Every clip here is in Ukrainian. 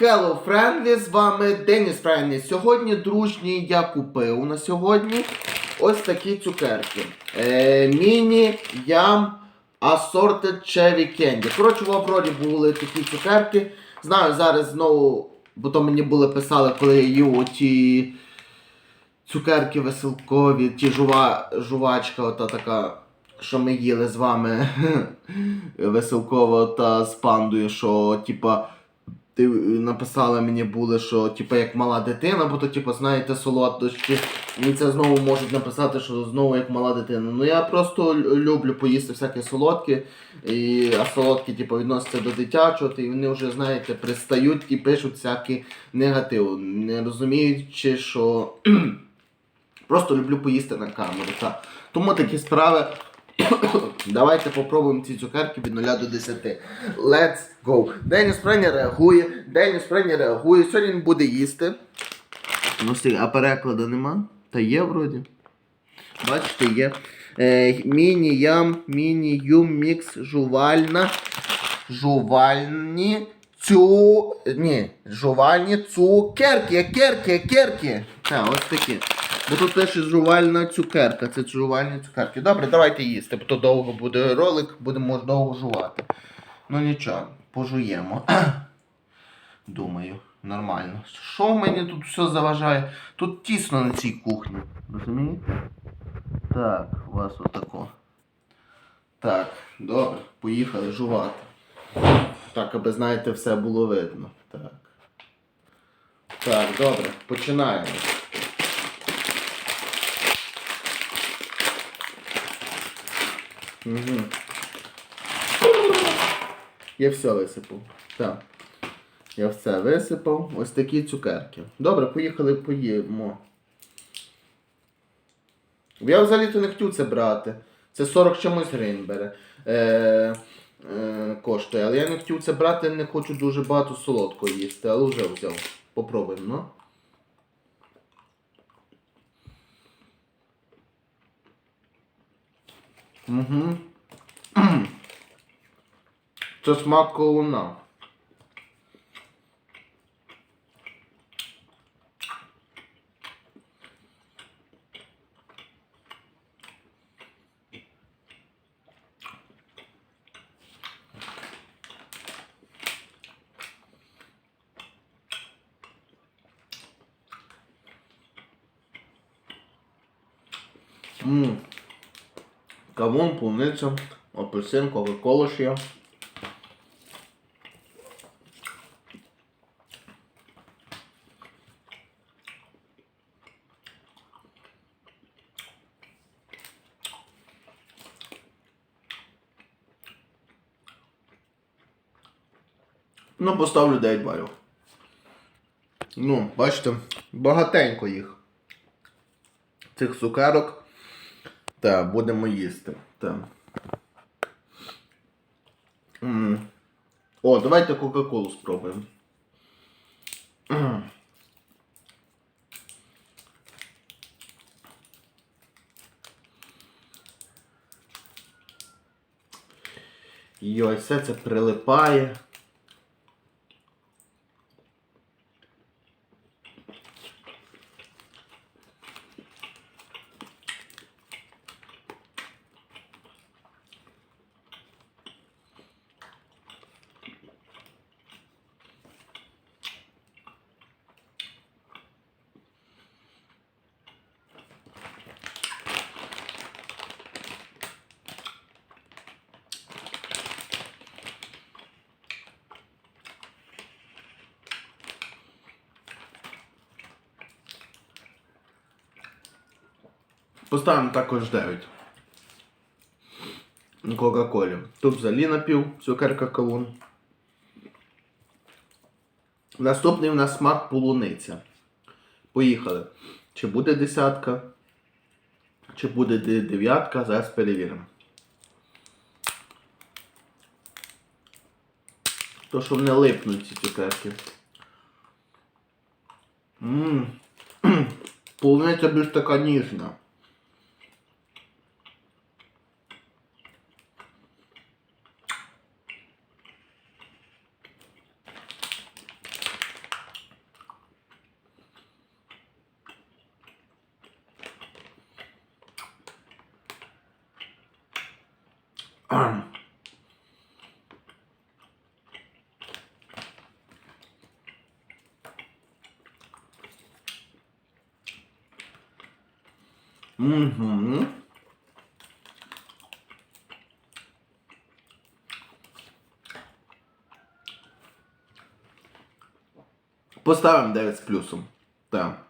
Hello, Friendly, з вами Деніс Friendly. Сьогодні, дружні, я купив на сьогодні ось такі цукерки. Е, міні Ям Assorted Cherry Candy. Коротше, в Аврорі були такі цукерки. Знаю, зараз знову, бо то мені були писали, коли їв оті цукерки веселкові, ті жува, жувачка, ота така, що ми їли з вами веселково та з пандою, що типа. Ти написала мені були, що типа як мала дитина, бо то, типа, знаєте, солодощі. І це знову можуть написати, що знову як мала дитина. Ну я просто люблю поїсти всяке солодке, і, а солодкі, типу, відносяться до дитячого, і вони вже, знаєте, пристають і пишуть всякий негатив, не розуміючи, що просто люблю поїсти на камеру. Так. Тому такі справи. Давайте попробуємо ці цукерки від 0 до 10. Let's go. Деніс Прені реагує. Деніс Прені реагує. Сьогодні він буде їсти. Ну, а перекладу нема? Та є вроді. Бачите, є. Е, міні-ям, міні-юм, мікс, жувальна. Жувальні цю. Ні, жувальні цукерки, керки, керки. Так, ось такі. Бо тут пише жувальна цукерка. Це жувальні цукерки. Добре, давайте їсти, бо то довго буде ролик, будемо довго жувати. Ну нічого, пожуємо. Думаю, нормально. Що мені тут все заважає? Тут тісно на цій кухні. Розумієте? Так, у вас отако. Так, добре, поїхали жувати. Так, аби знаєте, все було видно. Так. Так, добре, починаємо. Угу. Я все висипав. Так. Я все висипав. Ось такі цукерки. Добре, поїхали поїмо. Я взагалі-то не хотів це брати. Це 40 чимось гривень бере. Е, е, коштує. Але я не хотів це брати, не хочу дуже багато солодкого їсти, але вже взяв. Попробуємо, ну. Угу. Це смак колуна. Ммм. Кавун, полуниця, апельсин, кока-кола ще. є. Ну, поставлю 9 балів. Ну, бачите, багатенько їх. Цих цукерок. Так, будемо їсти. Так. М. О, давайте Кока-Колу спробуємо. Йой, все це прилипає. Поставимо також 9. Кока-колі. Тут взагалі напів, цукерка кавун. Наступний у нас смак полуниця. Поїхали. Чи буде десятка, чи буде дев'ятка, зараз перевіримо. То, що не липнуть ці цукерки. Полуниця більш така ніжна. Угу. Поставимо 9 з плюсом. Так.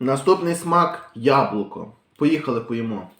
Наступний смак яблуко. Поїхали поїмо.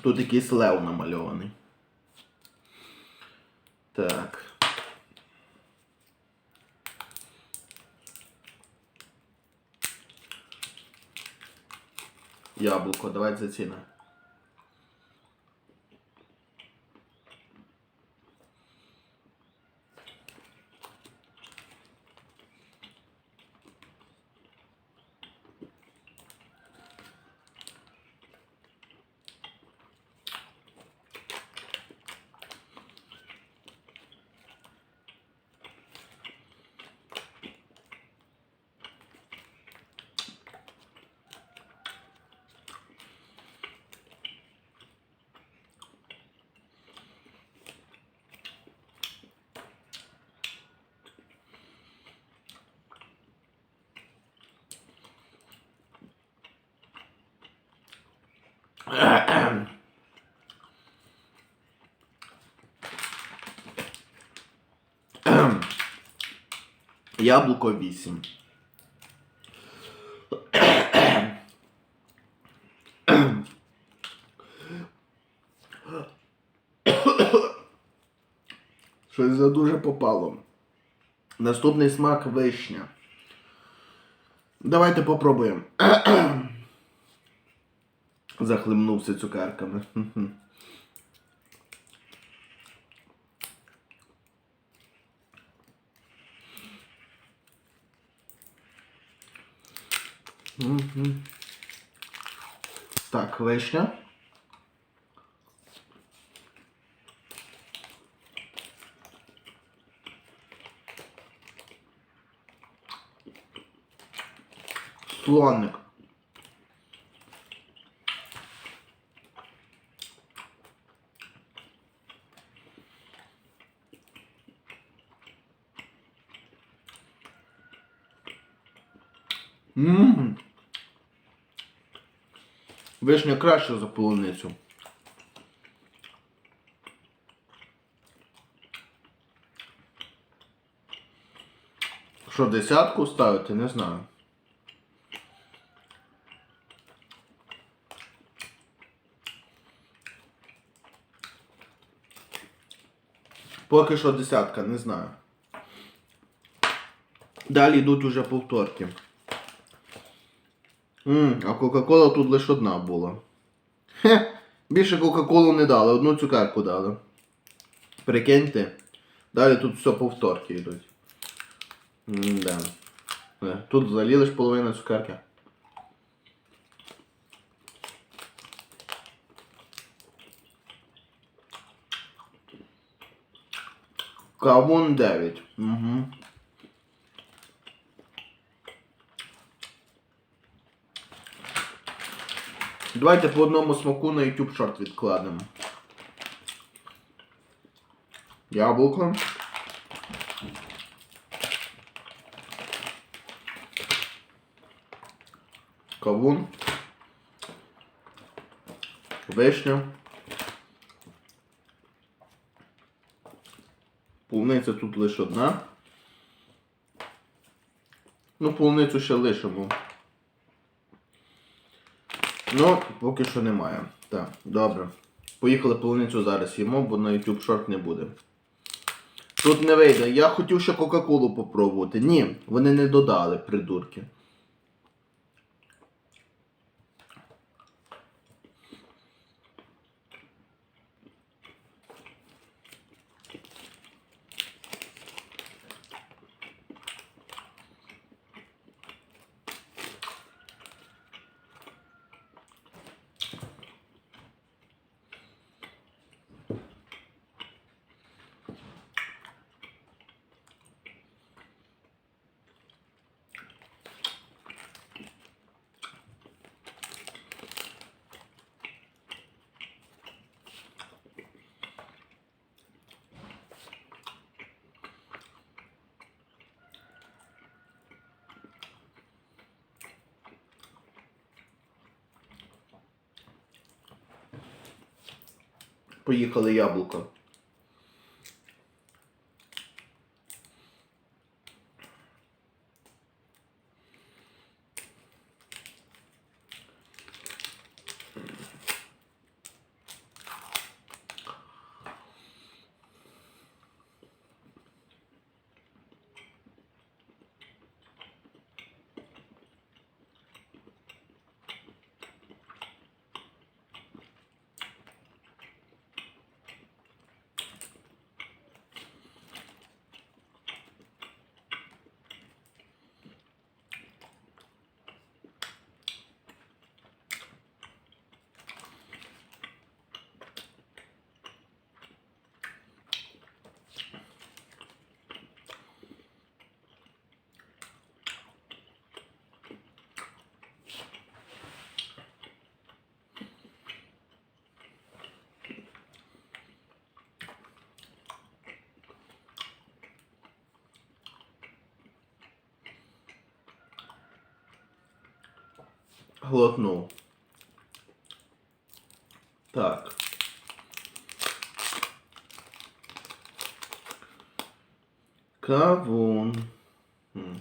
Тут якийсь лев намальований. Так. Яблуко, давайте зацінимо. Яблуко 8. Щось за дуже попало. Наступний смак вишня. Давайте попробуємо. Захлимнувся цукерками. Так, вишня. Слоник. Ммм. Вишня краще за полуницю. Що, десятку ставити, не знаю. Поки що десятка, не знаю. Далі йдуть уже повторки. Ммм, а Кока-Кола тут лише одна була. Хе, більше Кока-Колу не дали, одну цукерку дали. Прикиньте. Далі тут все повторки йдуть. М-да. Е, Тут взагалі лише половина цукерки. Кавун 9. Угу. Давайте по одному смаку на YouTube шорт відкладемо. Яблуко. Кавун. Вишня. Полуниця тут лише одна. Ну, полуницю ще лишимо. Ну, поки що немає. Так, добре. Поїхали полуницю зараз їмо, бо на YouTube шорт не буде. Тут не вийде. Я хотів ще Кока-Колу попробувати. Ні, вони не додали, придурки. Поїхали яблуко. Глотнув. Так. Кавун. М.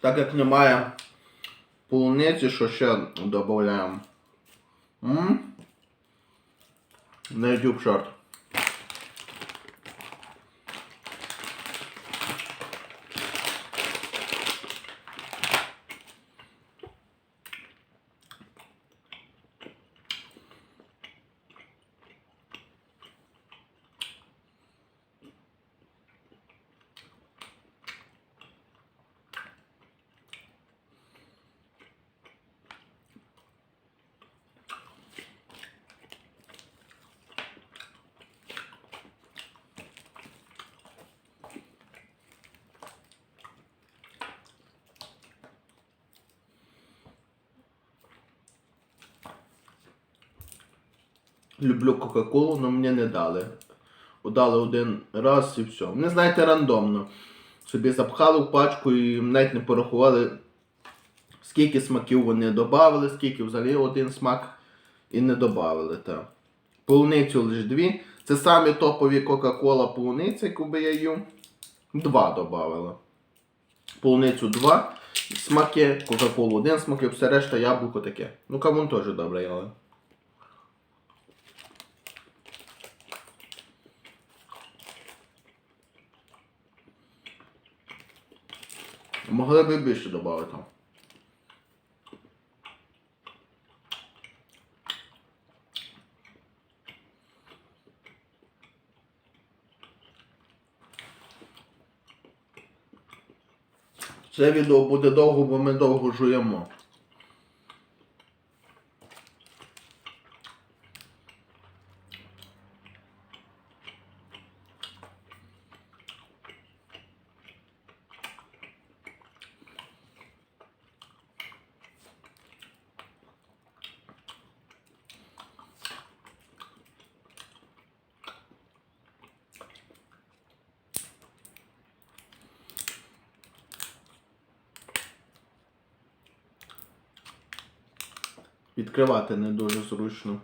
Так як немає полуниці, що ще додаємо? М? На YouTube шорт. Люблю Кока-Колу, але мені не дали. Дали один раз і все. Вони, знаєте, рандомно. Собі запхали в пачку і навіть не порахували, скільки смаків вони додали, скільки взагалі один смак і не додали. Полуницю лише дві. Це самі топові Кока-Кола полуниця, яку би я їв. Два додавала. Полуницю два смаки, Кока-Колу один смак, і все решта яблуко таке. Ну кавун теж добре, але. Могли б і більше додати. Це відео буде довго, бо ми довго жуємо. Відкривати не дуже зручно.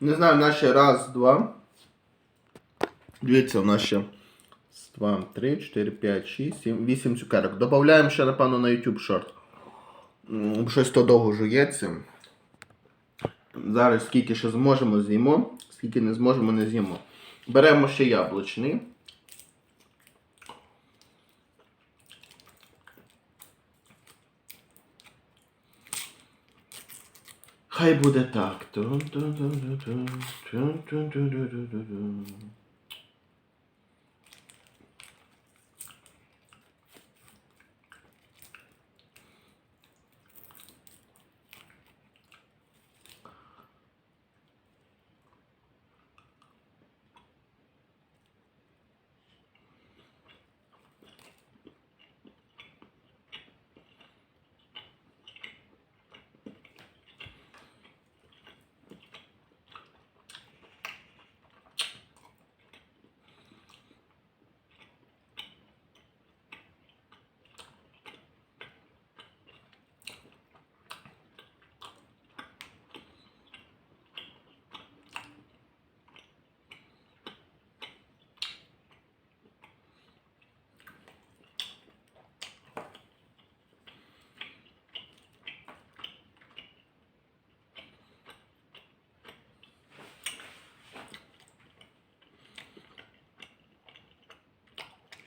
Не знаю, наші раз, два. Дивіться, у нас ще 2, 3, 4, 5, 6, 7, 8 цукерок. Добавляємо ще, напевно, на YouTube шорт. Щось то довго жується. Зараз скільки ще зможемо, з'їмо, скільки не зможемо, не з'їмо. Беремо ще яблучний. Хай буде так.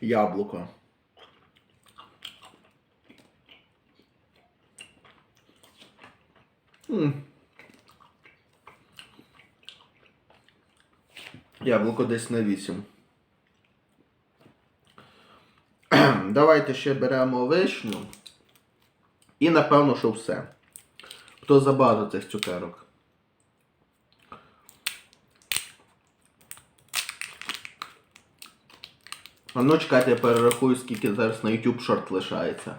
Яблуко. М. Яблуко десь на 8. Давайте ще беремо вишню. І напевно, що все. Хто забагато цих цукерок. А ну чекайте, я перерахую, скільки зараз на YouTube шорт лишається.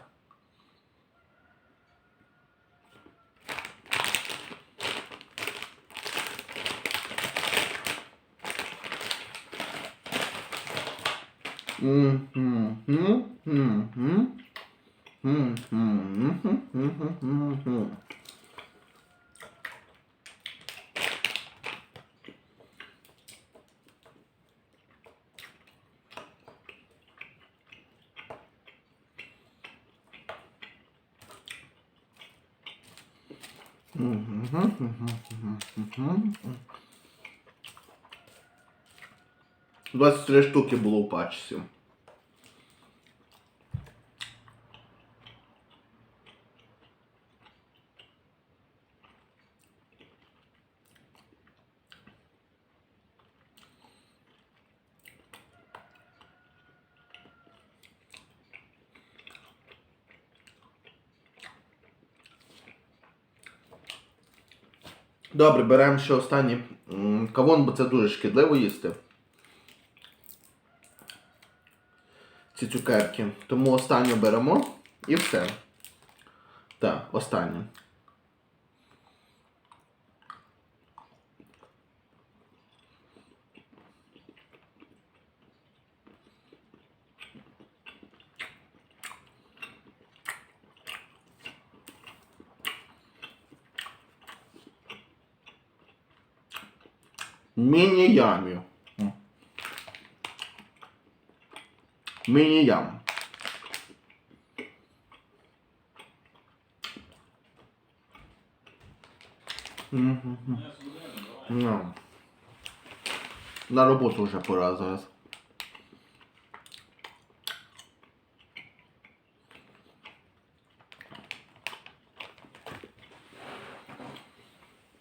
Двадцять три штуки було в пачці. Добре, беремо ще останній кавон, бо це дуже шкідливо їсти. Ці цукерки. Тому останню беремо і все. Так, останню. Міні-ямі. Міні-ям. Ну. На роботу вже пора зараз.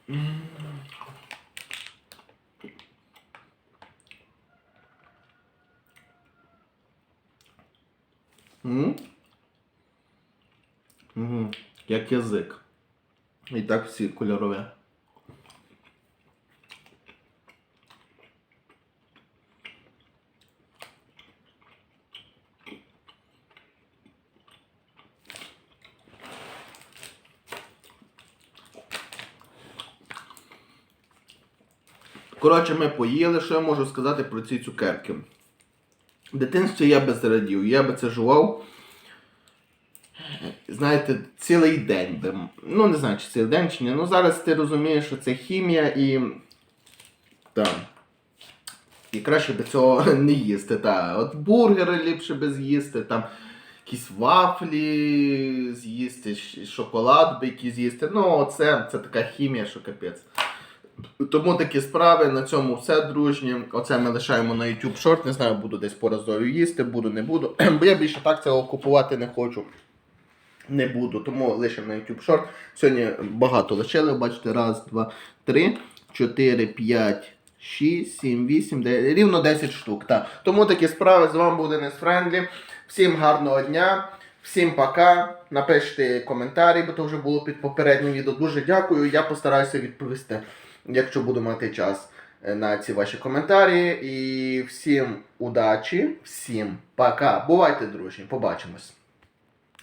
М? Угу. Як язик. І так всі кольорові. Коротше, ми поїли, що я можу сказати про ці цукерки. В дитинстві я би зрадів, я би це жував. Знаєте, цілий день би. Ну, не знаю, чи цілий день чи ні. Ну зараз ти розумієш, що це хімія і Там. І краще би цього не їсти. Та. От бургери ліпше би з'їсти, там якісь вафлі з'їсти, шоколад би якийсь з'їсти. Ну, це, це така хімія, що капець. Тому такі справи, на цьому все, дружні. Оце ми лишаємо на YouTube Short. Не знаю, буду десь по разові їсти, буду, не буду. Бо я більше так цього купувати не хочу. Не буду, тому лишимо на YouTube Short. Сьогодні багато лишили, бачите, раз, два, три, чотири, п'ять, шість, сім, вісім, дев'ять, рівно 10 штук. Так. Тому такі справи з вами був Денис Френдлі. Всім гарного дня, всім пока. Напишіть коментарі, бо то вже було під попереднім відео. Дуже дякую. Я постараюся відповісти, якщо буду мати час е, на ці ваші коментарі. І всім удачі, всім пока. Бувайте, дружні, побачимось.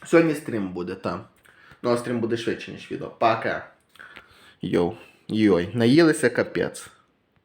Сьогодні стрім буде, там. Ну, а стрім буде швидше, ніж відео. Пока. Йоу. Йой, наїлися капець.